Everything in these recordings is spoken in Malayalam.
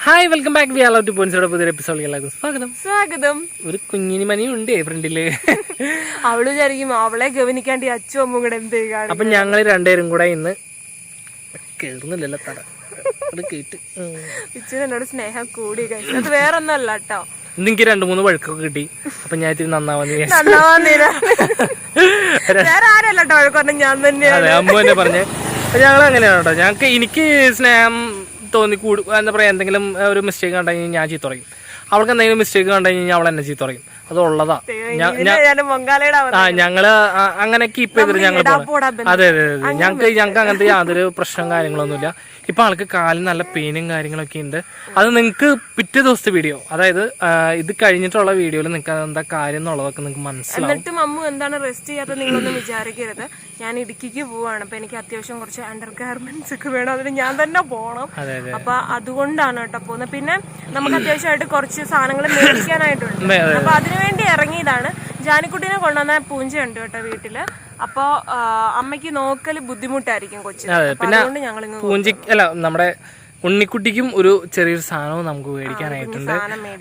Hi welcome back we all to പോയിന്റ്സോടെ പുതിയൊരു എപ്പിസോഡിൽ എല്ലാവർക്കും സ്വാഗതം. സ്വാഗതം. ഒരു കുഞ്ഞിനി മണി ഉണ്ട് ഫ്രണ്ടിൽ അവൾ വിചാരിക്കും അവളെ ഗവനിക്കാണ്ട് ഈ അച്ചു അമ്മ കൂടെ എന്ത് കാണും അപ്പൊ ഞങ്ങൾ രണ്ടുപേരും കൂടെ ഇന്ന് കേറുന്നില്ലല്ലോ തട അത് കേട്ട്. ഇച്ചിരി എന്നോട് സ്നേഹം കൂടി കഴിച്ചു അത് ഒന്നല്ല കേട്ടോ എനിക്ക് രണ്ടു മൂന്ന് വഴുക്കൊക്കെ കിട്ടി. അപ്പൊ ഞാൻ ഇത്തിരി നന്നാവാന്ന് വേറെ ആരല്ല ഞാൻ തന്നെയാണ്. അമ്മ തന്നെ പറഞ്ഞേ. ഞങ്ങൾ അങ്ങനെയാണ് കേട്ടോ ഞങ്ങൾക്ക് എനിക്ക് സ്നേഹം തോന്നി കൂടു എന്താ പറയുക എന്തെങ്കിലും ഒരു മിസ്റ്റേക്ക് കണ്ടുകഴിഞ്ഞാൽ ഞാൻ ചീത്ത പറയും. അവൾക്ക് എന്തെങ്കിലും മിസ്റ്റേക്ക് കണ്ടു കഴിഞ്ഞാൽ അവൾ എന്നെ ചീത്ത പറയും. അതുള്ളതാ ആ ഞങ്ങൾ അങ്ങനെ കീപ്പ് ചെയ്തിട്ട് ഞങ്ങൾ. അതെ അതെ അതെ. ഞങ്ങൾക്ക് ഞങ്ങൾക്ക് അങ്ങനത്തെ യാതൊരു പ്രശ്നം കാര്യങ്ങളൊന്നുമില്ല. ഇപ്പൊ ആൾക്ക് കാലിന് നല്ല പെയിനും കാര്യങ്ങളൊക്കെ ഉണ്ട്. അത് നിങ്ങൾക്ക് പിറ്റേ ദിവസത്തെ വീഡിയോ അതായത് ഇത് കഴിഞ്ഞിട്ടുള്ള വീഡിയോയിൽ നിങ്ങൾക്ക് എന്താ കാര്യം എന്നുള്ളതൊക്കെ നിങ്ങൾക്ക് മനസ്സിലാവും. എന്നിട്ടും അമ്മു എന്താണ് റെസ്റ്റ് ചെയ്യാത്ത നിങ്ങളൊന്നും വിചാരിക്കരുത്. ഞാൻ ഇടുക്കിക്ക് പോവാണ്. അപ്പൊ എനിക്ക് അത്യാവശ്യം കുറച്ച് അണ്ടർ ഗാർമെന്റ്സ് ഒക്കെ വേണം. അതിന് ഞാൻ തന്നെ പോണം. അപ്പൊ അതുകൊണ്ടാണ് കേട്ടോ പോകുന്നത്. പിന്നെ നമുക്ക് അത്യാവശ്യമായിട്ട് കുറച്ച് സാധനങ്ങൾ മേടിക്കാനായിട്ടുണ്ട്. അപ്പൊ അതിനുവേണ്ടി ഇറങ്ങിയതാണ്. ജാനിക്കുട്ടീനെ കൊണ്ടുവന്ന പൂഞ്ചയുണ്ട് കേട്ടോ വീട്ടിൽ. അപ്പൊ അമ്മയ്ക്ക് നോക്കൽ ബുദ്ധിമുട്ടായിരിക്കും കൊച്ചു അതുകൊണ്ട് ഞങ്ങൾ പൂഞ്ചി അല്ല നമ്മുടെ ഉണ്ണിക്കുട്ടിക്കും ഒരു ചെറിയൊരു സാധനവും നമുക്ക് മേടിക്കാനായിട്ടുണ്ട്.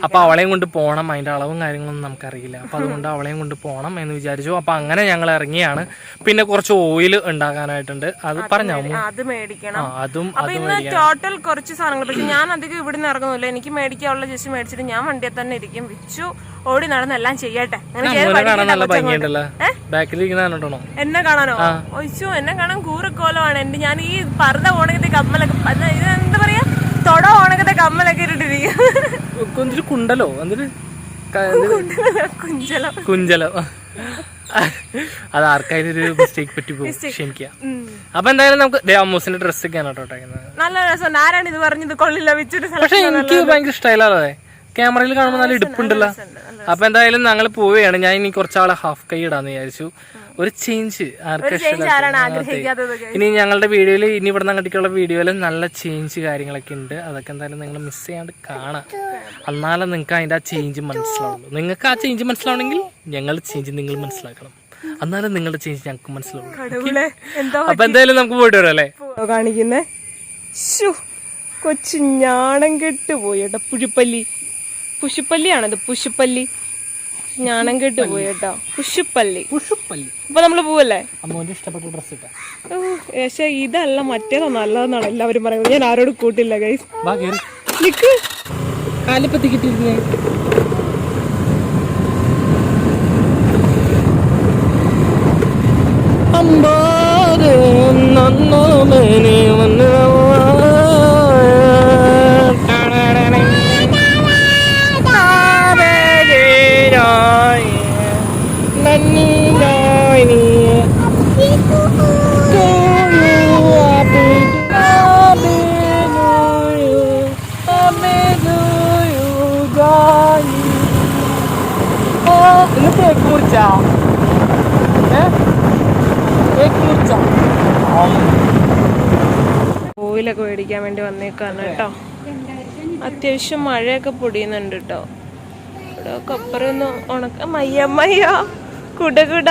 അപ്പൊ അവളെയും കൊണ്ട് പോകണം അതിന്റെ അളവും കാര്യങ്ങളൊന്നും നമുക്കറിയില്ല. അപ്പൊ അതുകൊണ്ട് അവളെയും കൊണ്ട് പോകണം എന്ന് വിചാരിച്ചു. അപ്പൊ അങ്ങനെ ഞങ്ങൾ ഇറങ്ങിയാണ്. പിന്നെ കുറച്ച് ഓയിൽ ഉണ്ടാക്കാനായിട്ടുണ്ട്. അത് പറഞ്ഞോ അത് മേടിക്കണം. അതും ടോട്ടൽ കുറച്ച് സാധനങ്ങൾ. പക്ഷെ ഞാൻ അധികം ഇവിടെ നിന്ന് ഇറങ്ങുന്നില്ല. എനിക്ക് മേടിക്കാനുള്ള ജസ്റ്റ് മേടിച്ചിട്ട് ഞാൻ വണ്ടിയിൽ തന്നെ ഇരിക്കും. വിച്ചു ഓടി നടന്ന് എല്ലാം ചെയ്യട്ടെ. നല്ല ഭംഗിയുണ്ടല്ലോ. എന്നെ കാണാനോ? ഒഴിച്ചു എന്നെ കാണാൻ കൂറക്കോലമാണ്. എന്റെ ഞാൻ ഈ പർദ്ദ ഓണക്കത്തെ കമ്മലൊക്കെ എന്താ തൊട ഉണക്കത്തെ കമ്മലൊക്കെ ഇട്ടിട്ടിരിക്കും കൊഞ്ചൊരു കുണ്ടലോ? എന്നിട്ട് കുഞ്ചലം കുഞ്ചലോ? അത് ആർക്കായാലും ഒരു മിസ്റ്റേക്ക് പറ്റി പോകും. ക്ഷമിക്കുക. അപ്പൊ എന്തായാലും നമുക്ക് അമ്മൂസിന്റെ കേട്ടോ ഇട്ടേക്കുന്നത്. നല്ല രസം ആരാണ് ഇത് പറഞ്ഞത്? കൊള്ളില്ല വിച്ചൊരു പക്ഷെ എനിക്ക് ഭയങ്കര സ്റ്റൈലാണ് ക്യാമറയിൽ കാണുമ്പോൾ നല്ല ഇടുപ്പുണ്ടല്ലോ. അപ്പൊ എന്തായാലും ഞങ്ങൾ പോവുകയാണ്. ഞാൻ ഇനി കുറച്ചാളെ ഹാഫ് കൈ ഇടാന്ന് വിചാരിച്ചു. ഒരു ചേഞ്ച് ഇനി ഞങ്ങളുടെ വീഡിയോയിൽ ഇനി ഇവിടെ അങ്ങോട്ടേക്കുള്ള വീഡിയോയിൽ നല്ല ചേഞ്ച് കാര്യങ്ങളൊക്കെ ഉണ്ട്. അതൊക്കെ എന്തായാലും നിങ്ങൾ മിസ് ചെയ്യാണ്ട് കാണാം. എന്നാലും നിങ്ങൾക്ക് അതിന്റെ ആ ചേഞ്ച് മനസ്സിലാവുള്ളൂ. നിങ്ങൾക്ക് ആ ചേഞ്ച് മനസ്സിലാവണമെങ്കിൽ ഞങ്ങൾ ചേഞ്ച് നിങ്ങൾ മനസ്സിലാക്കണം. എന്നാലും നിങ്ങളുടെ ചേഞ്ച് ഞങ്ങൾക്ക് മനസ്സിലാവുള്ളൂ. കടവുളെ അപ്പൊ എന്തായാലും നമുക്ക് പോയിട്ട് വരാം അല്ലേ? കാണിക്കുന്നേ? കൊച്ചു ഞാണം കെട്ട് പോയി കേട്ടോ. പുഴുപ്പല്ലി. പുഷുപ്പല്ലിയാണത് പുഷുപ്പല്ലി ഞാണം കേട്ട് പോയി കേട്ടോ. പുഷുപ്പള്ളി പുഷുപ്പള്ളി അപ്പൊ നമ്മൾ പോവല്ലേ? അമ്മോന്റെ ഇഷ്ടപ്പെട്ട ഡ്രസ് ഇട്ടാ. പക്ഷെ ഇതല്ല മറ്റേതോ നല്ലതെന്നാണ് എല്ലാവരും പറയുന്നത്. ഞാൻ ആരോടും കൂട്ടില്ല ഗൈസ് നിക്ക്. കാലിപ്പത്തി കിട്ടിയിരുന്നേ അമ്പാതെ നന്നോ ഇന്ന് തേക്ക് മുറിച്ചാ ഓയിലൊക്കെ മേടിക്കാൻ വേണ്ടി വന്നേക്കാണ് കേട്ടോ. അത്യാവശ്യം മഴയൊക്കെ പൊടിയുന്നുണ്ട് കേട്ടോ. ഇവിടെ കൊപ്പറൊന്ന് ഉണക്ക മയ്യമ്മയ്യ കുട കുട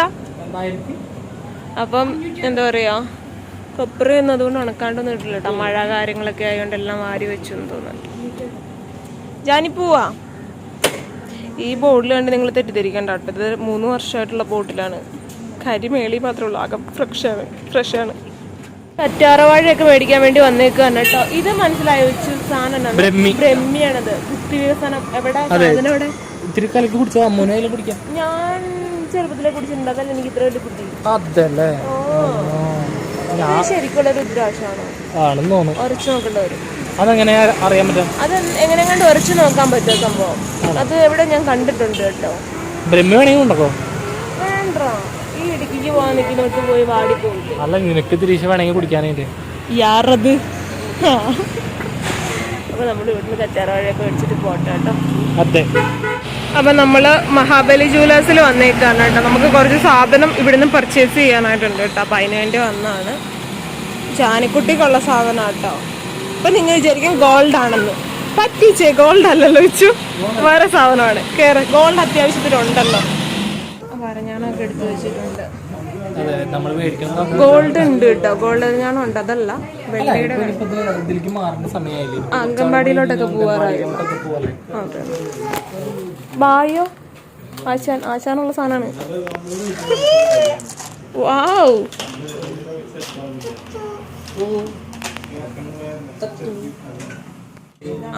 അപ്പം എന്താ പറയാ കൊപ്പറ ഒന്നും അതുകൊണ്ട് ഉണക്കാണ്ടൊന്നും ഇട്ടില്ല കേട്ടോ. മഴ കാര്യങ്ങളൊക്കെ ആയതുകൊണ്ട് എല്ലാം വാരി വെച്ചു എന്ന് തോന്നുന്നു ജാനിപ്പൂവാ ഈ ബോട്ടിൽ കണ്ട് നിങ്ങൾ തെറ്റിദ്ധരിക്കണ്ട കേട്ടോ. ഇത് മൂന്ന് വർഷമായിട്ടുള്ള ബോട്ടിലാണ്. കരി മേളി മാത്രമേ ഉള്ളൂ. ആകെ ഫ്രഷാണ് ഫ്രഷാണ് കറ്റാറവാഴയൊക്കെ മേടിക്കാൻ വേണ്ടി വന്നേക്കാണ് കേട്ടോ. ഇത് മനസ്സിലായ? വെച്ച് സാധനം ബ്രഹ്മിയാണത്. ബുദ്ധി വികസനം എവിടെ സാധനം എവിടെ ഞാൻ ചെറുപ്പത്തിലെ കുടിച്ചിട്ടുണ്ട്. അതല്ല എനിക്ക് ഇത്ര വലിയ ബുദ്ധി? അതല്ലേ? ശരിക്കുള്ള രുദ്രാക്ഷമാണോ ആണെന്ന് തോന്നുന്നു. ഉരച്ചു നോക്കേണ്ടി വരും അതെങ്ങനെ അറിയാൻ പറ്റും? അത് എങ്ങനെ കണ്ട് ഉറച്ചു നോക്കാൻ പറ്റുമോ സംഭവം? അത് എവിടെ ഞാൻ കണ്ടിട്ടുണ്ട് കേട്ടോ. ബ്രഹ്മ വേണമെങ്കിൽ ഉണ്ടോ വേണ്ട. ഈ ഇടുക്കിക്ക് പോകാൻ നിൽക്കുന്നോട്ട് പോയി വാടിപ്പോയി അല്ല നിനക്ക് തിരിച്ച് വേണമെങ്കിൽ കുടിക്കാനായിട്ട്. യാറത്. അപ്പൊ നമ്മൾ ഇവിടുന്ന് കറ്റാറവാഴയൊക്കെ മേടിച്ചിട്ട് പോട്ടെ കേട്ടോ. അതെ. അപ്പൊ നമ്മൾ മഹാബലി ജുവലേഴ്സിൽ വന്നേക്കാണ് കേട്ടോ. നമുക്ക് കുറച്ച് സാധനം ഇവിടുന്ന് പർച്ചേസ് ചെയ്യാനായിട്ടുണ്ട് കേട്ടോ. അപ്പം അതിന് വേണ്ടി വന്നതാണ്. ചാനിക്കുട്ടിക്കുള്ള സാധനം കേട്ടോ. അപ്പം നിങ്ങൾ വിചാരിക്കും ഗോൾഡ് ആണെന്ന്. പറ്റിച്ചേ ഗോൾഡ് അല്ലല്ലോ വെച്ചു. വേറെ സാധനമാണ്. കയറ ഗോൾഡ് അത്യാവശ്യത്തിനുണ്ടല്ലോ വരഞ്ഞാണൊക്കെ എടുത്തു വെച്ചിട്ടുണ്ട്. ഗോൾഡ് ഉണ്ട് കേട്ടോ. ഗോൾഡ് ഞാൻ ഉണ്ട്. അതല്ല വെള്ളിയുടെ അംഗൻവാടിയിലോട്ടൊക്കെ പോവാറായിരുന്നു ബായോ? ആശാൻ ആശാനുള്ള സാധനമാണ് വാവ്.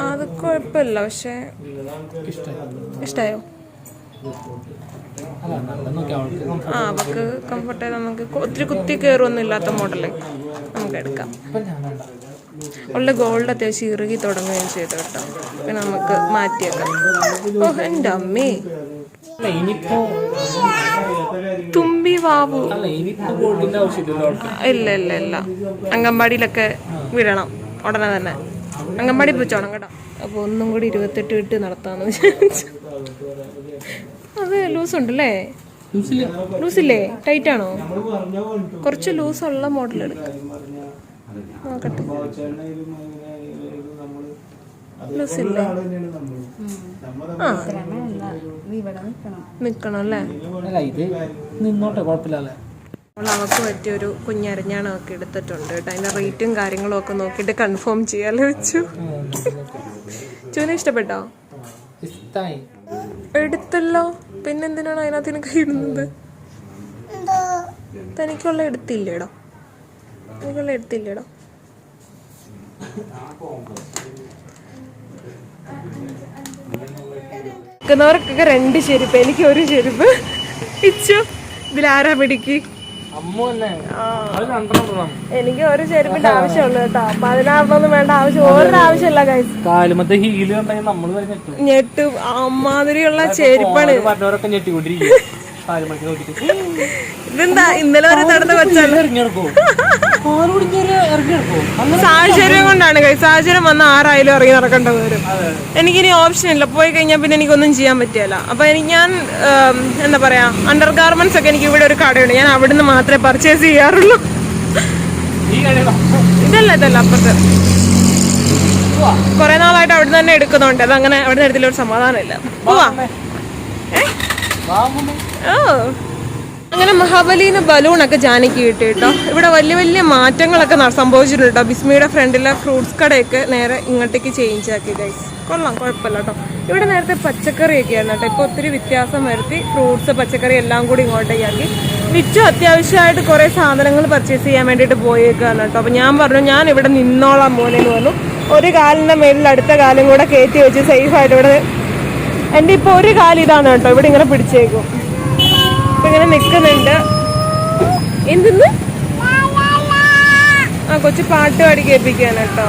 അത് കുഴപ്പമില്ല പക്ഷെ ഇഷ്ടായോ. ആ അവക്ക് കംഫർട്ടായി നമുക്ക് ഒത്തിരി കുത്തി കയറൊന്നും ഇല്ലാത്ത മോഡൽ നമുക്ക് എടുക്കാം. ഉള്ള ഗോൾഡ് അത്യാവശ്യം ഇറുകി തുടങ്ങുകയും ചെയ്തു കേട്ടോ. അപ്പൊ നമുക്ക് മാറ്റിയേക്കാം. ഓഹ് എന്റെ അമ്മേ. തുമ്പി വാവു. ഇല്ല ഇല്ല ഇല്ല. അംഗൻവാടിയിലൊക്കെ വിടണം. ഉടനെ തന്നെ. അംഗൻവാടി പൂച്ചോണം കേട്ടോ. അപ്പൊ ഒന്നും കൂടി ഇരുപത്തെട്ട് വിട്ട് നടത്താന്ന് വിചാരിച്ചു. അത് ലൂസ് ഉണ്ടല്ലേ? ലൂസില്ലേ ടൈറ്റ് ആണോ? കുറച്ച് ലൂസ് ഉള്ള മോഡൽ എടുക്കാം. നോക്കട്ടെ. ലൂസ് ഇല്ലേ? ആ. നിക്കണം. അല്ലേ? അല്ല ഇത് നിന്നോട്ടെ കുഴപ്പമില്ലല്ലേ അപ്പോൾ അവൾക്ക് പറ്റിയൊരു കുഞ്ഞരഞ്ഞാണ് ഒക്കെ എടുത്തിട്ടുണ്ട് കേട്ടോ. അതിന്റെ റേറ്റും കാര്യങ്ങളും ഒക്കെ നോക്കിയിട്ട് കൺഫേം ചെയ്യാലോ വെച്ചു. ചൂന ഇഷ്ടപ്പെട്ടോ? ഇഷ്ടായി. എടുത്തല്ലോ. പിന്നെന്തിനാണ് അതിനകത്ത് കഴിയുന്നത് തനിക്കുള്ള എടുത്തില്ലേടോ? തനിക്കുള്ള എടുത്തില്ലേടോ? നിൽക്കുന്നവർക്കൊക്കെ രണ്ട് ചെരുപ്പ് എനിക്ക് ഒരു ചെരുപ്പ്. ഇച്ചു ഇതിലാരാ പിടിക്ക്? തന്നെ അത് രണ്ടെണ്ണം എനിക്ക് ഒരു ചെരുപ്പിന്റെ ആവശ്യമുള്ളൂ കേട്ടോ. അപ്പൊ അതിനാറൊന്നും വേണ്ട ആവശ്യം ഓരോ ആവശ്യമില്ല ഞെട്ടും. അമ്മാതിരിയുള്ള ചെരുപ്പാണ്. ഇതെന്താ? ഇന്നലെ വരെ നടന്ന വെച്ചാൽ സാഹചര്യം കൊണ്ടാണ് കൈ സാഹചര്യം വന്ന ആരായാലും ഇറങ്ങി നടക്കേണ്ട വരും. എനിക്കിനി ഓപ്ഷൻ ഇല്ല. പോയി കഴിഞ്ഞാൽ പിന്നെ എനിക്കൊന്നും ചെയ്യാൻ പറ്റിയല്ല അപ്പൊ എനിക്ക് ഞാൻ എന്താ പറയാ അണ്ടർ ഗാർമെന്റ്സ് ഒക്കെ എനിക്ക് ഇവിടെ ഒരു കടയുണ്ട്. ഞാൻ അവിടുന്ന് മാത്രമേ പർച്ചേസ് ചെയ്യാറുള്ളൂ. ഇതല്ല ഇതല്ല അപ്പുറത്ത്. കുറെ നാളായിട്ട് അവിടെ തന്നെ എടുക്കുന്നുണ്ട്. അത് അങ്ങനെ അവിടെ നിന്ന് എടുത്തില്ല ഒരു സമാധാനമില്ല. പോവാ. ഏ? ഓ. അങ്ങനെ മഹാബലിന് ഒക്കെ ജാനിക്ക് കിട്ടി കേട്ടോ ഇവിടെ വലിയ വലിയ മാറ്റങ്ങളൊക്കെ സംഭവിച്ചിട്ടുണ്ട്? കേട്ടോ ബിസ്മിയുടെ ഫ്രണ്ടിലെ ഫ്രൂട്ട്സ് കടയൊക്കെ നേരെ ഇങ്ങോട്ടേക്ക് ചേഞ്ച് ആക്കി ഗൈസ് കൊള്ളാം കുഴപ്പമില്ല കേട്ടോ ഇവിടെ നേരത്തെ പച്ചക്കറിയൊക്കെ ആയിരുന്നു കേട്ടോ ഇപ്പോൾ ഒത്തിരി വ്യത്യാസം വരുത്തി ഫ്രൂട്ട്സ് പച്ചക്കറി എല്ലാം കൂടി ഇങ്ങോട്ടേക്ക് ആക്കി വിച്ചു അത്യാവശ്യമായിട്ട് കുറേ സാധനങ്ങൾ പർച്ചേസ് ചെയ്യാൻ വേണ്ടിയിട്ട് പോയേക്കാണ് കേട്ടോ അപ്പോൾ ഞാൻ പറഞ്ഞു ഞാൻ ഇവിടെ നിന്നോളാം പോലെ എന്ന് ഒരു കാലിന്റെ മേലിൽ അടുത്ത കാലം കൂടെ കയറ്റി വെച്ച് സേഫായിട്ട് ഇവിടെ എന്റെ ഇപ്പോൾ ഒരു കാലം ഇതാണ് കേട്ടോ ഇവിടെ ഇങ്ങനെ പിടിച്ചേക്കും. ഇങ്ങനെ നിൽക്കുന്നുണ്ട് എന്തെന്ന്? ആ കൊച്ചു പാട്ട് പാടി കേൾപ്പിക്കാൻ കേട്ടോ.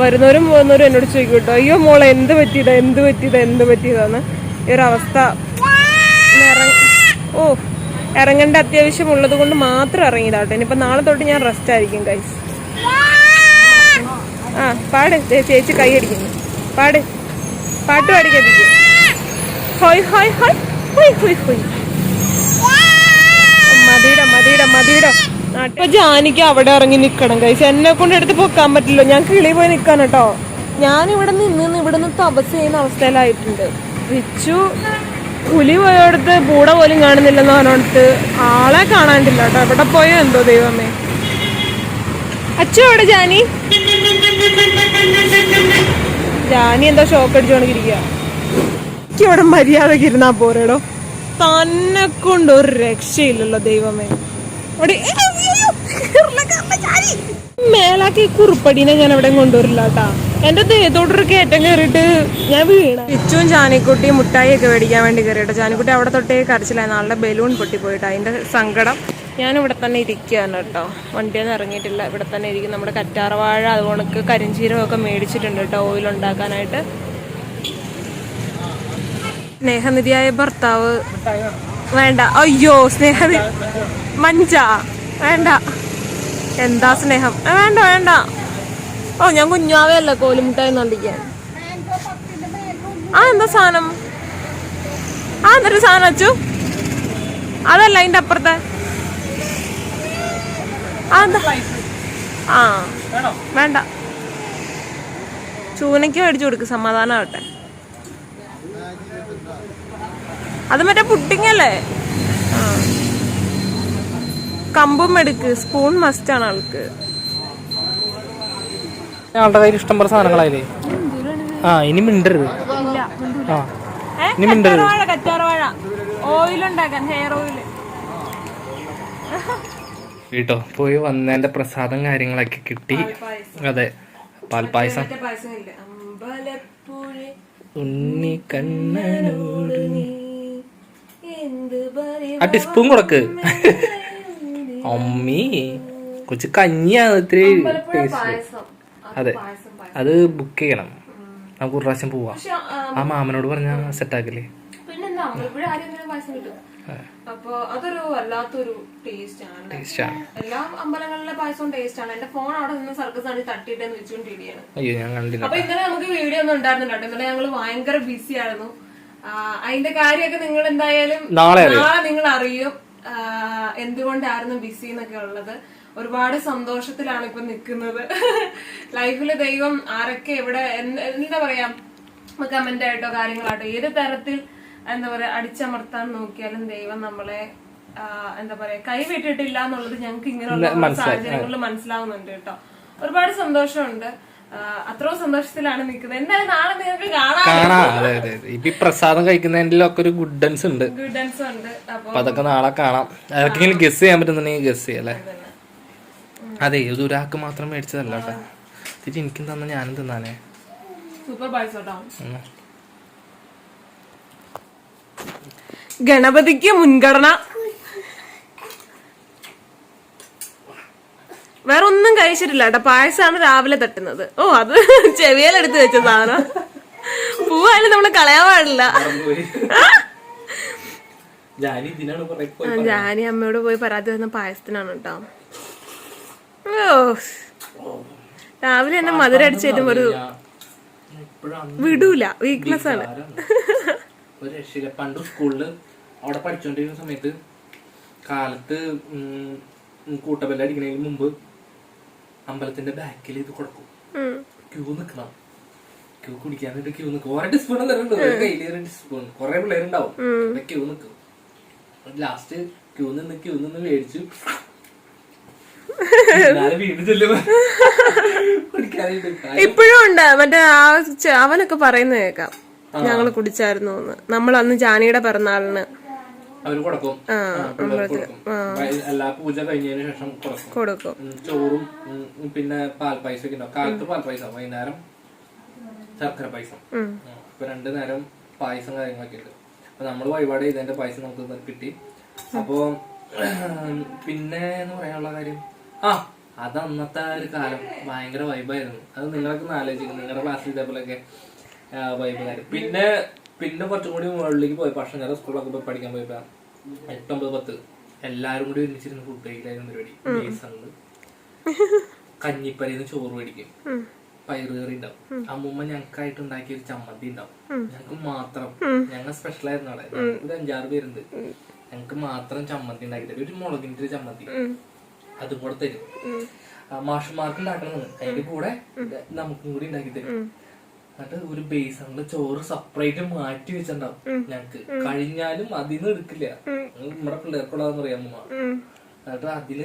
വരുന്നവരും പോകുന്നവരും എന്നോട് ചോദിക്കും കേട്ടോ അയ്യോ മോളെ എന്ത് പറ്റിയതാ? എന്ത് പറ്റിയതാ? എന്ത് പറ്റിയതാന്ന്? ഈ ഒരു അവസ്ഥ. ഓ ഇറങ്ങേണ്ട അത്യാവശ്യം ഉള്ളത് കൊണ്ട് മാത്രം ഇറങ്ങിയതാട്ടോ ഇനിയിപ്പൊ നാളെ തൊട്ട് ഞാൻ റെസ്റ്റ് ആയിരിക്കും കൈസ് ആ പാട്. ചേച്ചി കൈ അടിക്കുന്നു. പാട്. പാട്ട് പാടി കേൾപ്പിക്കും. ഹോയ് ഹോയ് ഹോയ് ഹോയ് ഹോയ് ഹോയ് മതിയുടെ മതിയുടെ മതിയുടെ. ജാനിക്ക് അവിടെ ഇറങ്ങി നിക്കണം കഴിച്ച് എന്നെ കൊണ്ട് എടുത്ത് പൊക്കാൻ പറ്റില്ല. ഞാൻ കിളി പോയി നിക്കാൻ കേട്ടോ. ഞാൻ ഇവിടെ നിന്ന് ഇവിടെ നിന്ന് തപസ് ചെയ്യുന്ന അവസ്ഥയിലായിട്ടുണ്ട്. വിച്ചു പുലി പോയടുത്ത് പൂട പോലും കാണുന്നില്ലെന്ന് പറഞ്ഞിടത്ത് ആളെ കാണാണ്ടില്ല കേട്ടോ. എവിടെ പോയോ എന്തോ ദൈവമേ. അച്ഛൻ എവിടെ ജാനി? ജാനി എന്തോ ഷോക്ക് അടിച്ചോണ്ടിരിക്കുക ഇവിടെ മര്യാദയ്ക്ക് ഇരുന്നാ പോരടോ. തന്നെ കൊണ്ട് ഒരു രക്ഷയില്ലല്ലോ ദൈവമേ. അവിടെ. മേലാക്കി കുറുപ്പടീനെ ഞാൻ എവിടെ കൊണ്ടുവരില്ല കേട്ടാ എന്റെ ദേഹത്തോട്ടൊരു കയറ്റം കയറിയിട്ട് ഞാൻ വീണ. പിച്ചും ചാനിക്കുട്ടിയും മുട്ടായി ഒക്കെ മേടിക്കാൻ വേണ്ടി കയറിയിട്ട്. ചാനിക്കുട്ടി അവിടെ തൊട്ടേ കരച്ചിലായി. നാളെ ബലൂൺ പൊട്ടിപ്പോയിട്ട്. അതിന്റെ സങ്കടം. ഞാൻ ഇവിടെ തന്നെ ഇരിക്കുകയാണ് കേട്ടോ. വണ്ടിയൊന്നും ഇറങ്ങിയിട്ടില്ല. ഇവിടെ തന്നെ ഇരിക്കും. നമ്മുടെ കറ്റാർവാഴ അതുകൊണ്ട് കരിഞ്ചീരകമൊക്കെ മേടിച്ചിട്ടുണ്ട് കേട്ടോ. ഓയിൽ ഉണ്ടാക്കാനായിട്ട്. സ്നേഹനിധിയായ ഭർത്താവ്. വേണ്ട. അയ്യോ സ്നേഹനി മഞ്ച വേണ്ട. എന്താ സ്നേഹം? വേണ്ട വേണ്ട. ഓ ഞാൻ കുഞ്ഞാവയല്ല കോലിമുട്ടായി നന്ദിക്കാൻ ആ എന്താ സാധനം? ആ എന്തൊരു സാധനം അച്ചു? അതല്ല അതിന്റെ അപ്പുറത്തെ. ആ വേണ്ട. ചൂനയ്ക്ക് മേടിച്ചു കൊടുക്ക് സമാധാനമാവട്ടെ അത് മറ്റേ പുഡിംഗ് അല്ലേ? കമ്പും എടുക്ക്. സ്പൂൺ മസ്റ്റ് ആണ് ആൾക്ക്. ആളുടെ കയ്യിൽ ഇഷ്ടം പോലെ സാധനങ്ങളായില്ലേ? ആ ഇനി മിണ്ടരുത്. ആ. ഇനി മിണ്ടരുത്. ഓയിൽ ഉണ്ടാക്കാൻ ഹെയർ ഓയിൽ കേട്ടോ പോയി വന്നതിന്റെ പ്രസാദം കാര്യങ്ങളൊക്കെ കിട്ടി. അതെ പാൽപായസം പായസം ഇല്ല അമ്പലപ്പുഴ ഉണ്ണി കണ്ണനോട് നീ ആ ടിസ്പൂൺ കൊടുക്ക്. അമ്മി കൊച്ചു കഞ്ഞിയാണ് ഇത്തിരി ടേസ്റ്റ് അതെ അത്. ബുക്ക് ചെയ്യണം. നമുക്ക് ഒരു പ്രാവശ്യം പോവാം. ആ മാമനോട് പറഞ്ഞാ സെറ്റാക്കില്ലേ അപ്പൊ അതൊരു വല്ലാത്തൊരു ടേസ്റ്റ് ആണ്. എല്ലാ അമ്പലങ്ങളിലെ പായസവും ടേസ്റ്റ് ആണ്. എന്റെ ഫോൺ അവിടെ നിന്ന് സർക്കസ് ആണ് വെച്ചുകൊണ്ടിരിക്കുകയാണ് കണ്ടില്ല. അപ്പൊ ഇന്നലെ നമുക്ക് വീഡിയോ ഒന്നും ഉണ്ടായിരുന്നില്ല ഇന്നലെ ഞങ്ങൾ ഭയങ്കര ബിസി ആയിരുന്നു. അതിന്റെ കാര്യമൊക്കെ നിങ്ങൾ എന്തായാലും നാളെ നിങ്ങൾ അറിയും എന്തുകൊണ്ടായിരുന്നു ബിസി എന്നൊക്കെ ഉള്ളത്. ഒരുപാട് സന്തോഷത്തിലാണ് ഇപ്പൊ നിൽക്കുന്നത്. ലൈഫിൽ ദൈവം ആരൊക്കെ എവിടെ എന്താ പറയാ കമന്റ് ആയിട്ടോ കാര്യങ്ങളായിട്ടോ ഏത് തരത്തിൽ എന്താ പറയാ അടിച്ചമർത്താൻ നോക്കിയാലും ദൈവം നമ്മളെ എന്താ പറയാ കൈവിട്ടിട്ടില്ല എന്നുള്ളത് ഞങ്ങൾക്ക് ഇങ്ങനെയുള്ള സാഹചര്യങ്ങളിൽ മനസ്സിലാവുന്നുണ്ട് കേട്ടോ. ഒരുപാട് സന്തോഷമുണ്ട്. അത്രയും സന്തോഷത്തിലാണ് നിൽക്കുന്നത്. എന്തായാലും നാളെ നിങ്ങൾക്ക് കാണാം. കാണാ. അതെ അതെ ഇപ്പൊ ഈ പ്രസാദം കഴിക്കുന്നതിന്റെ ഒക്കെ ഒരു ഗുഡൻസ് ഉണ്ട്. ഗുഡൻസ് ഉണ്ട്. അപ്പൊ അതൊക്കെ നാളെ കാണാം. ആർക്കെങ്കിലും ഗസ് ചെയ്യാൻ പറ്റുന്നുണ്ടെങ്കിൽ ഗസ് ചെയ്യല്ലേ അല്ലേ? അതെ ഇത് ഒരാൾക്ക് മാത്രം മേടിച്ചതല്ല കേട്ടോ. തിരിച്ച് എനിക്കും തന്ന ഞാനും തിന്നാനേ സൂപ്പർ പായസം കേട്ടോ ഗണപതിക്ക് മുൻഗണന. വേറെ ഒന്നും കഴിച്ചിട്ടില്ല കേട്ടോ. പായസമാണ് രാവിലെ തട്ടുന്നത്. ഓ അത് ചെവിയിലെടുത്ത് വെച്ച സാധനം. പൂവായാലും നമ്മൾ കളയാൻ പാടില്ല. ജാനി അമ്മയോട് പോയി പരാതി വന്ന പായസത്തിനാണ് കേട്ടോ. ഓ രാവിലെ തന്നെ മധുര അടിച്ചേറ്റും ഒരു വിടൂല. വീക്ക്നെസ് ആണ്. പണ്ട് സ്കൂളിൽ അവിടെ പഠിച്ചോണ്ടിരുന്ന സമയത്ത് കാലത്ത് കൂട്ടബെല്ലടിക്കണതിന് മുമ്പ് അമ്പലത്തിന്റെ ബാക്കിൽ ഇത് കൊടുക്കും. ക്യൂ നിക്കണം. ക്യൂ കുടിക്കാൻ വേണ്ടി ക്യൂ നിൽക്കും ഓരോ ടീസ്പൂൺ തരുന്നുണ്ട്. ഒരു കയ്യിൽ രണ്ട് ടീസ്പൂൺ കുറെ പിള്ളേരുണ്ടാവും. ക്യൂ നിൽക്കും ലാസ്റ്റ് ക്യൂ നിന്ന് ക്യൂ നിന്ന് മേടിച്ചു ഇപ്പോഴും ഉണ്ട്. മറ്റേ ആ അവനൊക്കെ പറയുന്ന കേക്കാം. ഞങ്ങൾ കുടിച്ചായിരുന്നു നമ്മൾ അന്ന് ജാനിയുടെ പിറന്നാളിന് അവർ കൊടുക്കും. എല്ലാ പൂജ കഴിഞ്ഞതിന് ശേഷം കൊടുക്കും. ചോറും പിന്നെ പാൽപ്പായസം ഒക്കെ ഉണ്ടാവും. കാലത്ത് പാൽപ്പായസം വൈകുന്നേരം ശർക്കര പായസം. ഇപ്പൊ രണ്ടു നേരം പായസം കാര്യങ്ങളൊക്കെ ഉണ്ട് അപ്പൊ നമ്മൾ വഴിപാട് ചെയ്തതിന്റെ പായസം നമുക്ക് കിട്ടി. അപ്പോ പിന്നെ എന്ന് പറയാനുള്ള കാര്യം ആ അത് അന്നത്തെ ഒരു കാലം ഭയങ്കര വൈബായിരുന്നു അത് നിങ്ങളൊക്കെ ആലോചിക്കും. നിങ്ങളുടെ ക്ലാസ്സിൽ ഇതേപോലെയൊക്കെ വൈബ് കാര്യം. പിന്നെ പിന്നെ കുറച്ചും കൂടി മുകളിലേക്ക് പോയി. പക്ഷെ ഞാൻ സ്കൂളിലൊക്കെ പോയി പഠിക്കാൻ പോയപ്പോ എട്ടൊമ്പത് പത്ത് എല്ലാരും കൂടി ഒരുമിച്ചിരുന്ന് ഫുഡ് കഴിക്കലായിരുന്നു പരിപാടി. കഞ്ഞിപ്പരയിൽ നിന്ന് ചോറ് മേടിക്കും. പയറ് കറി ഉണ്ടാവും. അമ്മൂമ്മ ഞങ്ങൾക്കായിട്ട് ഉണ്ടാക്കിയ ഒരു ചമ്മന്തി ഉണ്ടാവും. ഞങ്ങൾക്ക് മാത്രം. ഞങ്ങൾ സ്പെഷ്യൽ ആയിരുന്നു അവിടെ. ഒരു അഞ്ചാറ് പേരുണ്ട്. ഞങ്ങൾക്ക് മാത്രം ചമ്മന്തി ഉണ്ടാക്കി തരും ഒരു മുളകിന്റെ ഒരു ചമ്മന്തി. അതും കൂടെ തരും. മാഷന്മാർക്ക് ഉണ്ടാക്കണമെന്ന് അതിന്റെ കൂടെ നമുക്കും കൂടി ഉണ്ടാക്കി തരും. എന്നിട്ട് ഒരു ബേസ് നമ്മൾ ചോറ് സെപ്പറേറ്റ് മാറ്റി വെച്ചിട്ടുണ്ടാവും. ഞങ്ങക്ക് കഴിഞ്ഞാലും അതിന്ന് എടുക്കില്ല. നമ്മുടെ പിള്ളേർക്കുള്ളതെന്ന് അറിയാമോ എന്നിട്ട് അതിൽ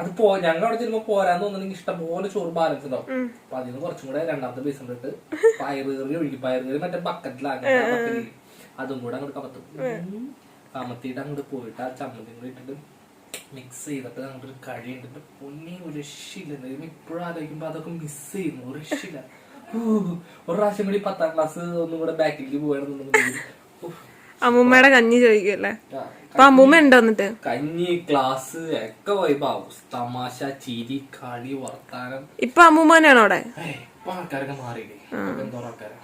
അത് പോ ഞങ്ങൾ അവിടെ ചെല്ലുമ്പോ പോരാന്ന് തോന്നുന്നെങ്കിൽ ഇഷ്ടംപോലെ ചോറ് ബാലൻസ് ഉണ്ടാവും. അപ്പൊ അതിന് കുറച്ചും കൂടെ രണ്ടാമത്തെ ബേസ് ഇട്ടിട്ട് പയറുകറി ഒഴിക്കും. പയറ് കറി മറ്റേ ബക്കറ്റിലാണ് അതും കൂടെ അങ്ങോട്ട് കമത്തും. കമത്തിയിട്ട് അങ്ങോട്ട് പോയിട്ട് ആ ചമ്മന്തി കൂടി ഇട്ടിട്ട് മിക്സ് ചെയ്തിട്ട് അങ്ങോട്ട് ഒരു കഴി ഉണ്ടിട്ട് പൊന്നി ഒരു രക്ഷയില്ല ഇപ്പോഴും ആലോചിക്കുമ്പോ അതൊക്കെ മിസ് ചെയ്യുന്നു. ഒരു രക്ഷയില്ല ഒരു പ്രാവശ്യം കൂടി പത്താം ക്ലാസ് ഒന്നും കൂടെ ബാക്കിലേക്ക് പോകണമെന്നുണ്ടെങ്കിൽ അമ്മൂമ്മയുടെ കഞ്ഞി ചോദിക്കല്ലേ അപ്പൊ അമ്മൂമ്മ ഉണ്ടോ എന്നിട്ട്? കഞ്ഞി ക്ലാസ് ഒക്കെ വൈബാവും തമാശ ചിരി കളി വർത്താനം. ഇപ്പൊ അമ്മൂമ്മനാണോ അവിടെ? ഇപ്പൊ ആൾക്കാരൊക്കെ മാറിയില്ലേ? ആൾക്കാരാ.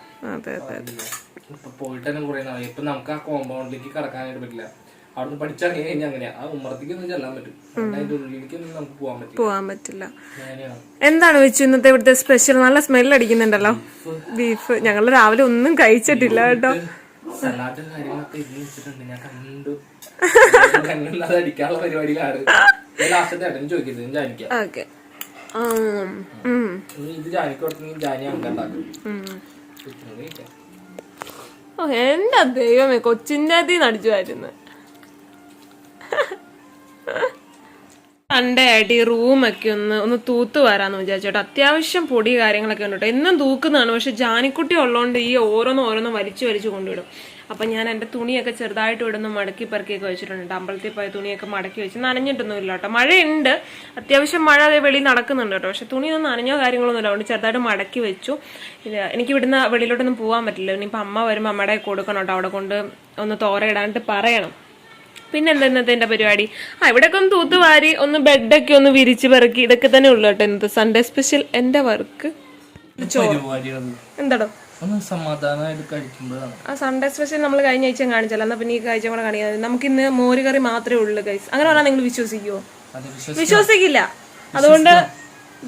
ഇപ്പൊ പോയിട്ട് തന്നെ കുറെ ഇപ്പൊ നമുക്ക് ആ കോമ്പൗണ്ടിലേക്ക് കടക്കാനായിട്ട് പറ്റില്ല. അവിടുന്ന് പഠിച്ചിറങ്ങി കഴിഞ്ഞാൽ അങ്ങനെയാ. ആ ഉമ്മറത്തേക്കൊന്നും ചെല്ലാൻ പറ്റും. അതിന്റെ നമുക്ക് പോകാൻ പറ്റില്ല. പോവാൻ പറ്റില്ല. എന്താണ് വെച്ചു ഇന്നത്തെ ഇവിടുത്തെ സ്പെഷ്യൽ നല്ല സ്മെൽ അടിക്കുന്നുണ്ടല്ലോ. ബീഫ് ഞങ്ങൾ രാവിലെ ഒന്നും കഴിച്ചിട്ടില്ല കേട്ടോ. സലാഡ് കാര്യങ്ങളൊക്കെ എഴുതി വെച്ചിട്ടുണ്ട്. ഞാൻ കണ്ടു. കണ്ണില്ലാതെ അടിക്കാനുള്ള പരിപാടിയിലാണ്. ലാസ്റ്റത്തെ ഏട്ടൻ ചോദിക്കരുത് ഞാൻ ജാനിക്കാം. ഓക്കെ ഇനി ഇത് ജാനിക്ക് കൊടുത്തെങ്കിൽ ജാനി അങ്കുണ്ടാക്കും കഴിക്കാം. ഓ എന്റെ ദൈവമേ കൊച്ചിന്റെ അതിൽ അടിച്ചു വരുന്നു ആയിട്ട് ഈ റൂമൊക്കെ ഒന്ന് ഒന്ന് തൂത്ത് വരാന്ന് വിചാരിച്ചോട്ടെ അത്യാവശ്യം പൊടി കാര്യങ്ങളൊക്കെ ഉണ്ട് കേട്ടോ. എന്നും തൂക്കുന്നതാണ് പക്ഷെ ജാനിക്കുട്ടി ഉള്ളതുകൊണ്ട് ഈ ഓരോന്നും ഓരോന്നും വലിച്ചു വലിച്ചു കൊണ്ടുവിടും. അപ്പം ഞാൻ എന്റെ തുണിയൊക്കെ ചെറുതായിട്ട് ഇവിടുന്ന് മടക്കി പെറുക്കിയൊക്കെ വെച്ചിട്ടുണ്ട്. അമ്പലത്തിൽ പോയ തുണിയൊക്കെ മടക്കി വെച്ച്. നനഞ്ഞിട്ടൊന്നും ഇല്ല കേട്ടോ. മഴയുണ്ട്. അത്യാവശ്യം മഴ അതേ വെളിയിൽ നടക്കുന്നുണ്ട് കേട്ടോ. പക്ഷെ തുണിയൊന്നും നനഞ്ഞോ കാര്യങ്ങളൊന്നും ഇല്ല. അതുകൊണ്ട് ചെറുതായിട്ട് മടക്കി വെച്ചു. ഇത് എനിക്ക് ഇവിടുന്ന് വെളിയിലോട്ടൊന്നും പോകാൻ പറ്റില്ല. ഇനിയിപ്പോൾ അമ്മ വരുമ്പോൾ അമ്മയുടെ കൊടുക്കണം കേട്ടോ. അവിടെ കൊണ്ട് ഒന്ന് തോരയിടാണ്ട് പറയണം. പിന്നെ എന്താ ഇന്നത്തെ എന്റെ പരിപാടി? ആ ഇവിടെയൊക്കെ ഒന്ന് തൂത്തുവാരി ഒന്ന് ബെഡൊക്കെ ഒന്ന് വിരിച്ച് പെറുക്കി ഇതൊക്കെ തന്നെ ഉള്ളു കേട്ടോ ഇന്നത്തെ സൺഡേ സ്പെഷ്യൽ എന്റെ വർക്ക് എന്താടോ? ആ സൺഡേ സ്പെഷ്യൽ നമ്മൾ കഴിഞ്ഞ ആഴ്ച കാണിച്ചല്ലോ എന്നാ പിന്നെ ഈ കാഴ്ച കൂടെ കാണിക്കാം നമുക്ക് ഇന്ന് മോര് കറി മാത്രമേ ഉള്ളൂ ഗൈസ് അങ്ങനെ പറഞ്ഞാൽ നിങ്ങൾ വിശ്വസിക്കുമോ വിശ്വസിക്കില്ല. അതുകൊണ്ട്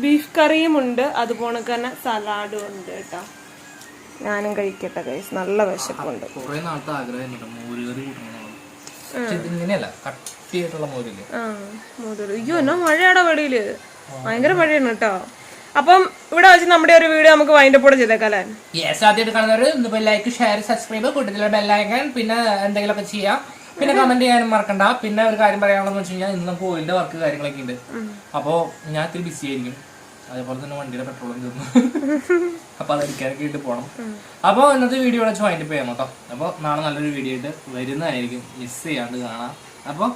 ബീഫ് കറിയും ഉണ്ട് അതുപോലെ തന്നെ സലാഡും ഉണ്ട് കേട്ടോ. ഞാനും കഴിക്കട്ടെ ഗൈസ് നല്ല വിശപ്പുണ്ട്. കുറെ നാളത്തെ ആഗ്രഹം മോരുകറി കൂട്ടണമെന്നാണ് പക്ഷെ ഇതിങ്ങനെയല്ല കട്ടിയായിട്ടുള്ള മോരില്ലേ ആ മോര് അയ്യോ എന്നാ മഴയാടോ വെളിയിൽ. ഭയങ്കര മഴയാണ് കേട്ടോ. അപ്പം ഇവിടെ വെച്ച് നമ്മുടെ ഒരു വീഡിയോ നമുക്ക് വൈൻഡപ്പ് കൂടെ ചെയ്തേക്കാം അല്ലേ യെസ് ആദ്യമായിട്ട് കാണുന്നവർ ഇന്നിപ്പോ ലൈക്ക് ഷെയർ സബ്സ്ക്രൈബ് കൂട്ടത്തിലുള്ള ബെല്ലൈക്കൻ പിന്നെ എന്തെങ്കിലുമൊക്കെ ചെയ്യാം. പിന്നെ കമന്റ് ചെയ്യാനും മറക്കണ്ട. പിന്നെ ഒരു കാര്യം പറയാനുള്ളതെന്ന് വെച്ച് കഴിഞ്ഞാൽ ഇന്ന് നമുക്ക് ഓയിലിന്റെ വർക്ക് കാര്യങ്ങളൊക്കെ ഉണ്ട്. അപ്പോ ഞാൻ ഇത്തിരി ബിസി ആയിരിക്കും. അതേപോലെ തന്നെ വണ്ടിയുടെ പെട്രോളും തീർന്നു. അപ്പൊ അതെടുക്കാനൊക്കെ ആയിട്ട് പോകണം അപ്പോൾ ഇന്നത്തെ വീഡിയോ വെച്ച് വൈൻഡപ്പ് ചെയ്യാം കേട്ടോ. അപ്പോൾ നാളെ നല്ലൊരു വീഡിയോ ആയിട്ട് വരുന്നതായിരിക്കും. മിസ് ചെയ്യാണ്ട് കാണാം. അപ്പോൾ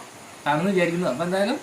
കാണുമെന്ന് വിചാരിക്കുന്നു. അപ്പൊ എന്തായാലും.